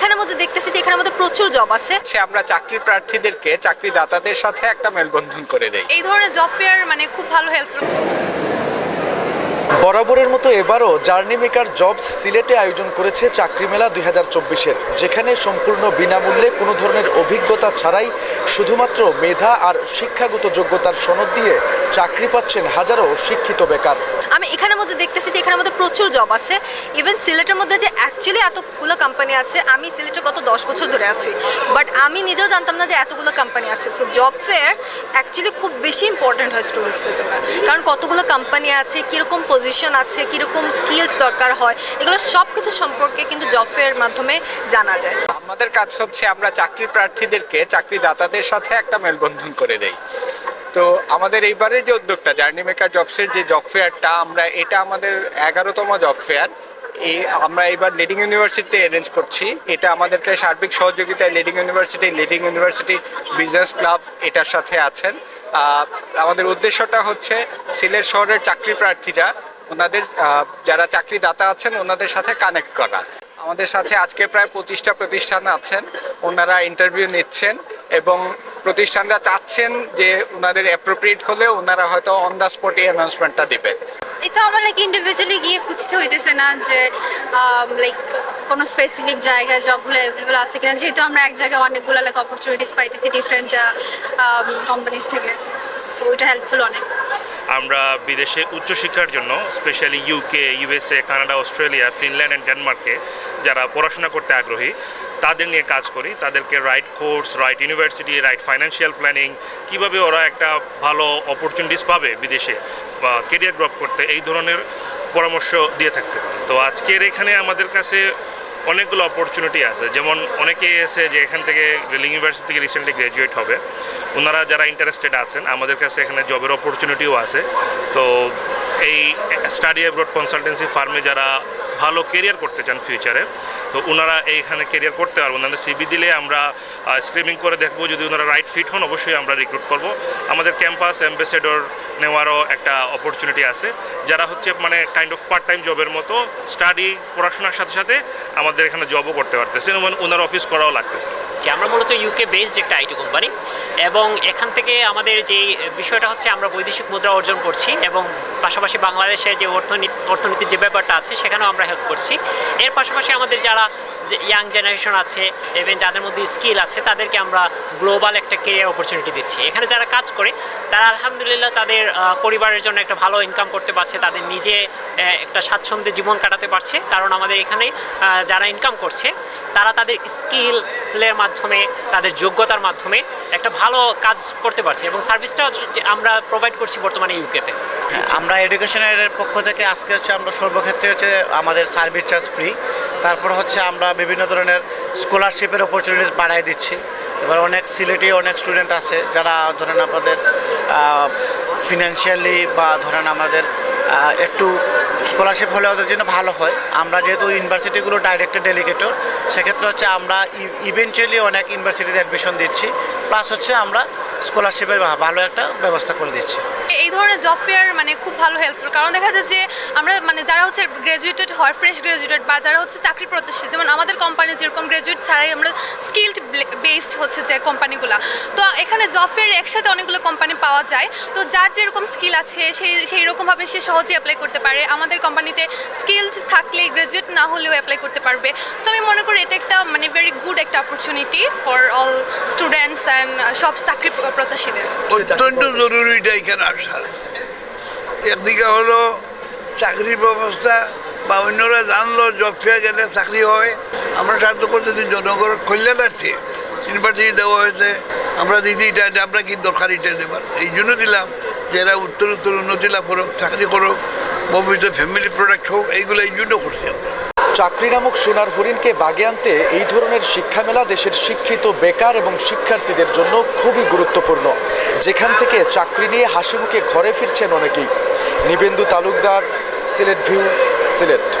এখানের মধ্যে দেখতেছি যে এখানের মধ্যে প্রচুর জব আছে। সে আমরা চাকরি প্রার্থীদেরকে চাকরিদাতাদের সাথে একটা মেলবন্ধন করে দেই। এই ধরনের জব ফেয়ার মানে খুব ভালো হেল্পফুল বরাবরের মতো এবারও জার্নি মেকার জবস সিলেটে আয়োজন করেছে চাকরি মেলা দুই হাজার চব্বিশের, যেখানে সম্পূর্ণ বিনামূল্যে কোনো ধরনের অভিজ্ঞতা ছাড়াই শুধুমাত্র মেধা আর শিক্ষাগত যোগ্যতার সনদ দিয়ে চাকরি পাচ্ছেন হাজারো শিক্ষিত বেকার। আমি এখানের মধ্যে দেখতেছি যে এখানের মধ্যে প্রচুর জব আছে। ইভেন সিলেটের মধ্যে যে অ্যাকচুয়ালি এতগুলো কোম্পানি আছে, আমি সিলেটে গত দশ বছর ধরে আছি। বাট আমি নিজেও জানতাম না যে এতগুলো কোম্পানি আছে। সো জব ফেয়ার অ্যাকচুয়ালি খুব বেশি ইম্পর্ট্যান্ট হয় স্টুডেন্টসদের জন্য। কারণ কতগুলো কোম্পানি আছে, কীরকম পজিশন আছে, কীরকম স্কিলস দরকার হয়, এগুলো সব কিছু সম্পর্কে কিন্তু জব ফেয়ার মাধ্যমে জানা যায়। আমাদের কাজ হচ্ছে আমরা চাকরি প্রার্থীদেরকে, চাকরিদাতাদের সাথে একটা মেলবন্ধন করে দেই। তো আমাদের এইবারের যে উদ্যোগটা জার্নি মেকার জবসের যে জব ফেয়ারটা আমরা এটা আমাদের এগারোতম জব ফেয়ার এই আমরা এবার লিডিং ইউনিভার্সিটিতে অ্যারেঞ্জ করছি। এটা আমাদেরকে সার্বিক সহযোগিতায় leading university leading university business club এটার সাথে আছেন। আমাদের উদ্দেশ্যটা হচ্ছে সিলেট শহরের চাকরি প্রার্থীরা ওনাদের যারা চাকরিদাতা আছেন, ওনাদের সাথে কানেক্ট করা। আমাদের সাথে আজকে প্রায় পঁচিশটা প্রতিষ্ঠান আছেন, ওনারা ইন্টারভিউ নিচ্ছেন এবং প্রতিষ্ঠানরা চাচ্ছেন যে ওনাদের অ্যাপ্রোপ্রিয়েট হলে ওনারা হয়তো অন দ্য স্পটে অ্যানাউন্সমেন্টটা দিবেন। এটা আমার লাইক ইন্ডিভিজুয়ালি গিয়ে খুঁজতে হইতেছে না যে লাইক কোনো স্পেসিফিক জায়গায় জবগুলো অ্যাভেলেবল আছে কিনা। যেহেতু আমরা এক জায়গায় অনেকগুলো লাইক অপরচুনিটিস পাইতেছি ডিফারেন্ট কোম্পানিজ থেকে। সো এটা হেল্পফুল অনেক। আমরা বিদেশে উচ্চশিক্ষার জন্য specially UK USA Canada Australia Finland and ডেনমার্কে যারা পড়াশোনা করতে আগ্রহী, তাদের নিয়ে কাজ করি। তাদেরকে right course right university right financial planning কীভাবে ওরা একটা ভালো অপরচুনিটিস পাবে বিদেশে বা কেরিয়ার গ্রপ করতে, এই ধরনের পরামর্শ দিয়ে থাকতে পারে। তো আজকের এখানে আমাদের কাছে অনেকগুলো অপরচুনিটি আছে। যেমন অনেকেই এসে যে এখান থেকে রেলিং ইউনিভার্সিটি থেকে রিসেন্টলি গ্র্যাজুয়েট হবে। ওনারা যারা ইন্টারেস্টেড আছেন, আমাদের কাছে এখানে জবের অপরচুনিটিও আছে। তো এই স্টাডি অ্যাব্রড কনসালটেন্সি ফার্মে যারা ভালো কেরিয়ার করতে চান ফিউচারে তো ওনারা এইখানে কেরিয়ার করতে পারবেন ওনাদের সিবি দিলে আমরা স্ক্রিমিং করে দেখব, যদি ওনারা রাইট ফিট হন, অবশ্যই আমরা রিক্রুট করব। আমাদের ক্যাম্পাস অ্যাম্বাসেডর নেওয়ারও একটা অপরচুনিটি আছে। যারা হচ্ছে মানে কাইন্ড অফ পার্ট টাইম জবের মতো স্টাডি পড়াশোনার সাথে সাথে আমাদের এখানে জবও করতে পারতেছেন এবং ওনার অফিস করাও লাগতেছে। আমরা মূলত ইউকে বেসড একটা আইটি কোম্পানি এবং এখান থেকে আমাদের যে বিষয়টা হচ্ছে, আমরা বৈদেশিক মুদ্রা অর্জন করছি এবং পাশাপাশি বাংলাদেশের যে অর্থনীতি, অর্থনীতির যে ব্যাপারটা আছে, সেখানেও আমরা হেল্প করছি। এর পাশাপাশি আমাদের যারা যে ইয়াং জেনারেশন আছে এবং যাদের মধ্যে স্কিল আছে, তাদেরকে আমরা গ্লোবাল একটা কেরিয়ার অপরচুনিটি দিচ্ছি। এখানে যারা কাজ করে, তারা আলহামদুলিল্লাহ তাদের পরিবারের জন্য একটা ভালো ইনকাম করতে পারছে, তাদের নিজে একটা স্বাচ্ছন্দ্যে জীবন কাটাতে পারছে। কারণ আমাদের এখানে যারা ইনকাম করছে তারা তাদের স্কিলের মাধ্যমে তাদের যোগ্যতার মাধ্যমে একটা ভালো কাজ করতে পারছে এবং সার্ভিসটা আমরা প্রোভাইড করছি বর্তমানে ইউকেতে হ্যাঁ, আমরা এডুকেশনের পক্ষ থেকে আজকে হচ্ছে আমরা সর্বক্ষেত্রে হচ্ছে আমাদের সার্ভিস চার্জ ফ্রি তারপর হচ্ছে আমরা বিভিন্ন ধরনের স্কলারশিপের অপরচুনিটিস বাড়াই দিচ্ছি। এবার অনেক সিলেটি অনেক স্টুডেন্ট আছে যারা ধরেন আমাদের ফিনান্সিয়ালি বা ধরেন আমাদের একটু স্কলারশিপ হলে ওদের জন্য ভালো হয়। আমরা যেহেতু ইউনিভার্সিটিগুলো ডাইরেক্টর ডেলিগেটর সেক্ষেত্রে হচ্ছে আমরা ইভেন্টুয়ালি অনেক ইউনিভার্সিটিতে অ্যাডমিশন দিচ্ছি। প্লাস হচ্ছে আমরা স্কলারশিপের ভালো একটা ব্যবস্থা করে দিচ্ছি। এই ধরনের জব ফেয়ার মানে খুব ভালো হেল্পফুল কারণ দেখা যাচ্ছে যে আমরা মানে যারা হচ্ছে গ্র্যাজুয়েটেড হয় ফ্রেশ গ্র্যাজুয়েটেড বা যারা হচ্ছে চাকরি প্রত্যাশী, যেমন আমাদের কোম্পানি যেরকম গ্র্যাজুয়েট ছাড়াই আমরা স্কিল্ড বেসড হচ্ছে যে কোম্পানিগুলো তো এখানে জব ফেয়ার একসাথে অনেকগুলো কোম্পানি পাওয়া যায়। তো যার যেরকম স্কিল আছে সেই সেই রকমভাবে সে সহজেই অ্যাপ্লাই করতে পারে। আমাদের কোম্পানিতে স্কিলড থাকলে গ্র্যাজুয়েট না হলেও অ্যাপ্লাই করতে পারবে। সো আমি মনে করি এটা একটা মানে ভেরি গুড একটা opportunity for all students and সব চাকরি প্রত্যাশীদের। অত্যন্ত জরুরি এটা এখানে আসা একদিকে হলো চাকরির ব্যবস্থা বা অন্যরা জানলো, জব ফেয়ার গেলে চাকরি হয়। আমরা সাহায্য করতেছি জনগণের কল্যাণার্থে ইউনিভার্সিটি দেওয়া হয়েছে, আমরা দিদি এটা আমরা কি দরকার এটা দেবার? এই জন্য দিলাম যে এরা উত্তর উত্তর, উন্নতি লাভ করুক, চাকরি করুক, ভবিষ্যতে ফ্যামিলি প্রোডাক্ট হোক, এইগুলো এই জন্য করছি চাকরি নামক সোনার হরিণকে বাগে আনতে এই ধরনের শিক্ষা মেলা দেশের শিক্ষিত বেকার এবং শিক্ষার্থীদের জন্য খুবই গুরুত্বপূর্ণ। যেখান থেকে চাকরি নিয়ে হাসিমুখে ঘরে ফিরছেন অনেকেই। নিবেন্দু তালুকদার সিলেট ভিউ সিলেট